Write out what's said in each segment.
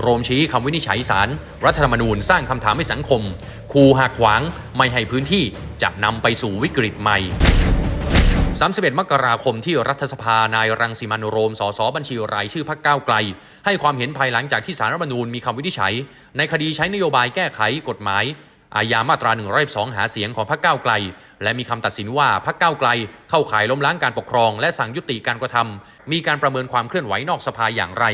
โรมชี้คำวินิจฉัยสารรัฐธรรมนูญสร้างคำถามให้สังคมคูหักขวางไม่ให้พื้นที่จะนำไปสู่วิกฤตใหม่ 31 มกราคมที่รัฐสภานายรังสิมันโรม สสบัญชีรายชื่อพรรคก้าวไกล ให้ความเห็นภายหลังจากที่สารรัฐธรรมนูญมีคำวินิจฉัย ในคดีใช้นโยบายแก้ไขกฎหมายอาญามาตรา112หาเสียงของพรรคก้าวไกล และมีคำตัดสินว่าพรรคก้าวไกล เข้าข่ายล้มล้างการปกครอง และสั่งยุติการกระทำมีการประเมินความเคลื่อนไหวนอกสภาอย่างไร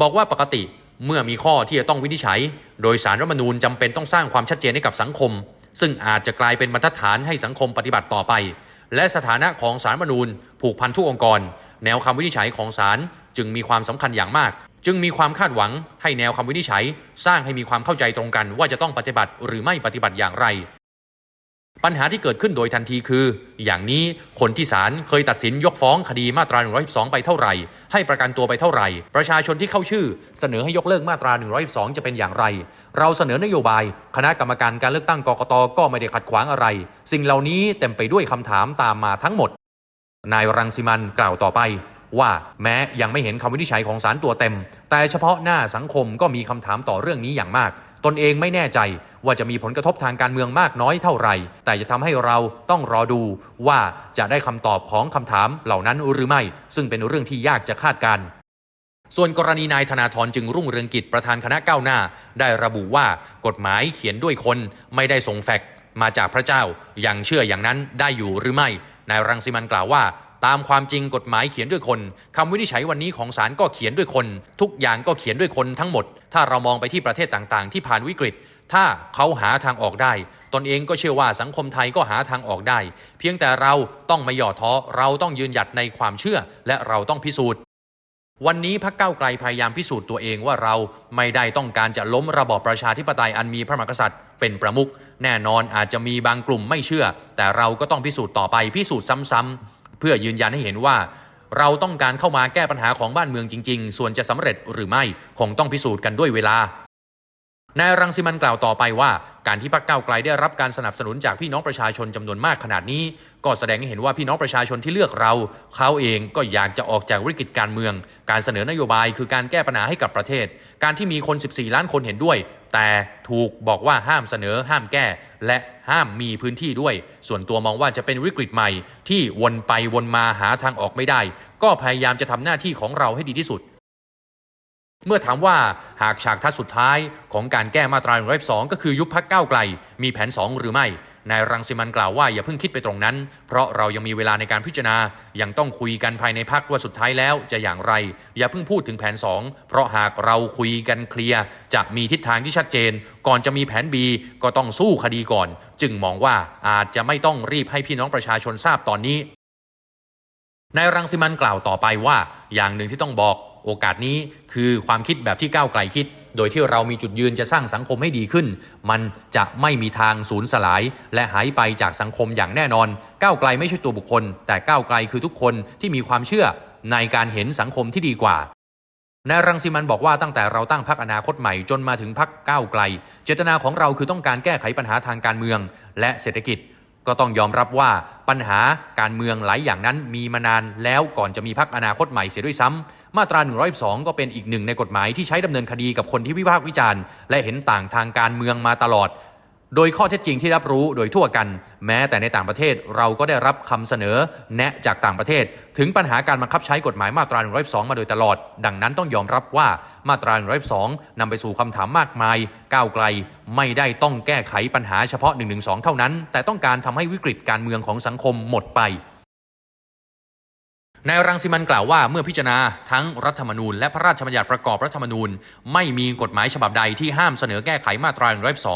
บอกว่าปกติ เมื่อมีข้อที่จะต้องวินิจฉัย โดยสารรัฐธรรมนูญจำเป็นต้องสร้างความชัดเจนให้กับสังคม ซึ่งอาจจะกลายเป็นบรรทัดฐานให้สังคมปฏิบัติต่อไป และสถานะของสารรัฐธรรมนูญผูกพันทุกองค์กร แนวคำวินิจฉัยของสารจึงมีความสำคัญอย่างมาก จึงมีความคาดหวังให้แนวคำวินิจฉัย สร้างให้มีความเข้าใจตรงกันว่าจะต้องปฏิบัติหรือไม่ปฏิบัติอย่างไร ปัญหาที่เกิดขึ้นโดยทันทีคือ อย่างนี้คนที่ศาลเคยตัดสินยกฟ้องคดีมาตรา 112 ไปเท่าไหร่ ให้ประกันตัวไปเท่าไหร่ ประชาชนที่เข้าชื่อ เสนอให้ยกเลิกมาตรา 112 จะเป็นอย่างไร เราเสนอนโยบาย คณะกรรมการการเลือกตั้งกกตก็ไม่ได้ขัดขวางอะไร สิ่งเหล่านี้เต็มไปด้วยคำถามตามมาทั้งหมด นายรังสิมันกล่าวต่อไป ว่าแม้ยังไม่เห็นคำวินิจฉัยของศาลตัวเต็ม แต่เฉพาะหน้าสังคมก็มีคำถามต่อเรื่องนี้อย่างมาก ตนเองไม่แน่ใจว่าจะมีผลกระทบทางการเมืองมากน้อยเท่าไหร่ แต่จะทำให้เราต้องรอดูว่าจะได้คำตอบของคำถามเหล่านั้นหรือไม่ ซึ่งเป็นเรื่องที่ยากจะคาดการณ์ส่วนกรณีนายธนาธรจึงรุ่งเรืองกิจประธานคณะก้าวหน้า ได้ระบุว่ากฎหมายเขียนด้วยคนไม่ได้ส่งแฟกมาจากพระเจ้ายังเชื่ออย่างนั้นได้อยู่หรือไม่นายรังสิมันกล่าวว่า ตามความจริงกฎหมายเขียนด้วยคนคำวินิจฉัยวันนี้ของศาลก็เขียนด้วยคน ทุกอย่างก็เขียนด้วยคนทั้งหมด ถ้าเรามองไปที่ประเทศต่างๆ ที่ผ่านวิกฤต ถ้าเขาหาทางออกได้ ตนเองก็เชื่อว่าสังคมไทยก็หาทางออกได้ เพียงแต่เราต้องไม่ย่อท้อเราต้องยืนหยัดในความเชื่อ และเราต้องพิสูจน์วันนี้พรรคก้าวไกลพยายามพิสูจน์ตัวเองว่าเราไม่ได้ต้องการจะล้มระบอบประชาธิปไตยอันมีพระมหากษัตริย์ เป็นประมุขแน่นอนอาจจะมีบางกลุ่มไม่เชื่อ แต่เราก็ต้องพิสูจน์ต่อไปพิสูจน์ซ้ำๆ เพื่อยืนยันให้เห็นว่า เราต้องการเข้ามาแก้ปัญหาของบ้านเมืองจริง ๆ ส่วนจะสำเร็จหรือไม่คงต้องพิสูจน์กันด้วยเวลา นายรังสิมันกล่าวต่อไปว่า การที่พรรคก้าวไกลได้รับการสนับสนุนจากพี่น้องประชาชนจำนวนมากขนาดนี้ ก็แสดงให้เห็นว่าพี่น้องประชาชนที่เลือกเรา เขาเองก็อยากจะออกจากวิกฤตการเมือง การเสนอนโยบายคือการแก้ปัญหาให้กับประเทศ การที่มีคน 14 ล้านคนเห็นด้วย แต่ถูกบอกว่าห้ามเสนอห้ามแก้ และห้ามมีพื้นที่ด้วย ส่วนตัวมองว่าจะเป็นวิกฤตใหม่ ที่วนไปวนมาหาทางออกไม่ได้ ก็พยายามจะทำหน้าที่ของเราให้ดีที่สุด เมื่อถามว่าหากฉากทัศน์สุดท้ายของการแก้มาตรา1 1 2 ก็คือยุบพักก้าวไกล มีแผน 2 หรือไม่นายรังสิมันกล่าวว่าอย่าเพิ่งคิดไปตรงนั้น เพราะเรายังมีเวลาในการพิจารณา ยังต้องคุยกันภายในพักว่าสุดท้ายแล้วจะอย่างไร อย่าเพิ่งพูดถึงแผน 2 เพราะหากเราคุยกันเคลียร์จะมีทิศทางที่ชัดเจน ก่อนจะมีแผน B ก็ต้องสู้คดีก่อน จึงมองว่าอาจจะไม่ต้องรีบให้พี่น้องประชาชนทราบตอนนี้นายรังสิมันกล่าวต่อไปว่า อย่างหนึ่งที่ต้องบอก โอกาสนี้คือความคิดแบบที่ก้าวไกลคิด โดยที่เรามีจุดยืนจะสร้างสังคมให้ดีขึ้น มันจะไม่มีทางสูญสลาย และหายไปจากสังคมอย่างแน่นอน ก้าวไกลไม่ใช่ตัวบุคคล แต่ก้าวไกลคือทุกคนที่มีความเชื่อในการเห็นสังคมที่ดีกว่านายรังสิมันบอกว่าตั้งแต่เราตั้งพักอนาคตใหม่จนมาถึงพักก้าวไกล เจตนาของเราคือต้องการแก้ไขปัญหาทางการเมือง และเศรษฐกิจ ก็ต้องยอมรับว่าปัญหาการเมืองหลายอย่างนั้นมีมานานแล้วก่อนจะมีพักอนาคตใหม่เสียด้วยซ้ำมาตรา 112 ก็เป็นอีกหนึ่งในกฎหมายที่ใช้ดำเนินคดีกับคนที่วิพากษ์วิจารณ์ และเห็นต่างทางการเมืองมาตลอด โดยข้อเท็จจริงที่รับรู้โดยทั่วกัน แม้แต่ในต่างประเทศเราก็ได้รับคำเสนอแนะจากต่างประเทศ ถึงปัญหาการบังคับใช้กฎหมายมาตรา 112 มาโดยตลอด ดังนั้นต้องยอมรับว่ามาตรา 112นำไปสู่คำถามมากมาย ก้าวไกล ไม่ได้ต้องแก้ไขปัญหาเฉพาะ 112 เท่านั้น แต่ต้องการทำให้วิกฤตการเมืองของสังคมหมดไป นายรังสิมันกล่าวว่าเมื่อพิจารณาทั้งรัฐธรรมนูญและพระราชบัญญัติประกอบรัฐธรรมนูญ ไม่มีกฎหมายฉบับใดที่ห้ามเสนอแก้ไขมาตรา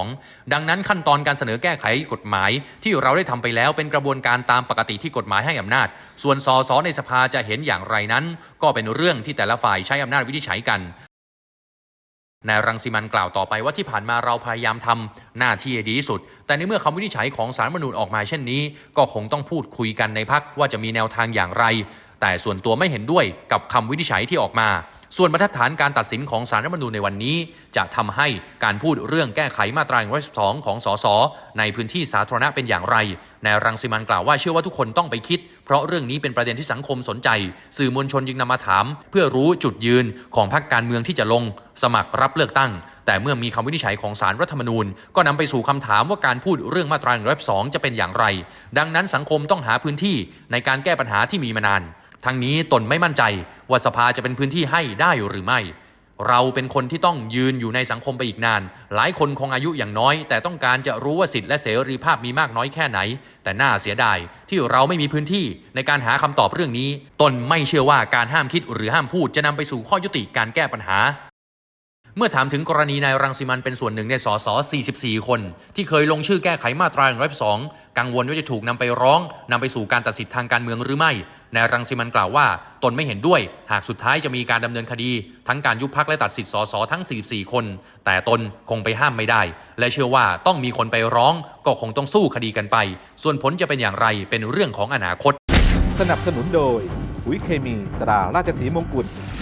112ดังนั้นขั้นตอนการเสนอแก้ไขกฎหมาย ที่เราได้ทำไปแล้วเป็นกระบวนการตามปกติที่กฎหมายให้อำนาจ ส่วนสสในสภาจะเห็นอย่างไรนั้น ก็เป็นเรื่องที่แต่ละฝ่ายใช้อำนาจวินิจฉัยกันนายรังสิมันกล่าวต่อไปว่าที่ผ่านมาเราพยายามทำหน้าที่ดีที่สุด แต่ในเมื่อคำวินิจฉัยของสารรัฐธรรมนูญออกมาเช่นนี้ ก็คงต้องพูดคุยกันในพักว่าจะมีแนวทางอย่างไร แต่ส่วนตัวไม่เห็นด้วยกับคำวินิจฉัยที่ออกมา ส่วนบรรทัดฐานการตัดสินของสารรัฐมนูญในวันนี้ จะทำให้การพูดเรื่องแก้ไขมาตรา112 ของสสในพื้นที่สาธารณะเป็นอย่างไรนายรังสิมันกล่าวว่าเชื่อว่าทุกคนต้องไปคิด เพราะเรื่องนี้เป็นประเด็นที่สังคมสนใจ สื่อมวลชนจึงนำมาถาม เพื่อรู้จุดยืนของพรรคการเมืองที่จะลง สมัครรับเลือกตั้ง แต่เมื่อมีคำวินิจฉัยของสารรัฐธรรมนูญ ก็นำไปสู่คำถามว่าการพูดเรื่องมาตรา112 จะเป็นอย่างไร ดังนั้นสังคมต้องหาพื้นที่ในการแก้ปัญหาที่มีมานาน ทั้งนี้ตนไม่มั่นใจว่าสภาจะเป็นพื้นที่ให้ได้หรือไม่ เราเป็นคนที่ต้องยืนอยู่ในสังคมไปอีกนาน หลายคนคงอายุอย่างน้อย แต่ต้องการจะรู้ว่าสิทธิและเสรีภาพมีมากน้อยแค่ไหน แต่น่าเสียดายที่เราไม่มีพื้นที่ในการหาคำตอบเรื่องนี้ ตนไม่เชื่อว่าการห้ามคิดหรือห้ามพูดจะนำไปสู่ข้อยุติการแก้ปัญหา เมื่อถามถึงกรณีนายรังสิมันเป็นส่วนหนึ่งในสส 44 คน ที่เคยลงชื่อแก้ไขมาตรา 112 กังวลว่าจะถูกนำไปร้องนำไปสู่การตัดสิทธิทางการเมืองหรือไม่ นายรังสิมันกล่าวว่า ตนไม่เห็นด้วย หากสุดท้ายจะมีการดำเนินคดี ทั้งการยุบพักและตัดสิทธิสสทั้ง 44 คน แต่ตนคงไปห้ามไม่ได้ และเชื่อว่าต้องมีคนไปร้อง ก็คงต้องสู้คดีกันไป ส่วนผลจะเป็นอย่างไรเป็นเรื่องของอนาคต สนับสนุนโดยปุ๋ยเคมีตราราชสีมงกุฎ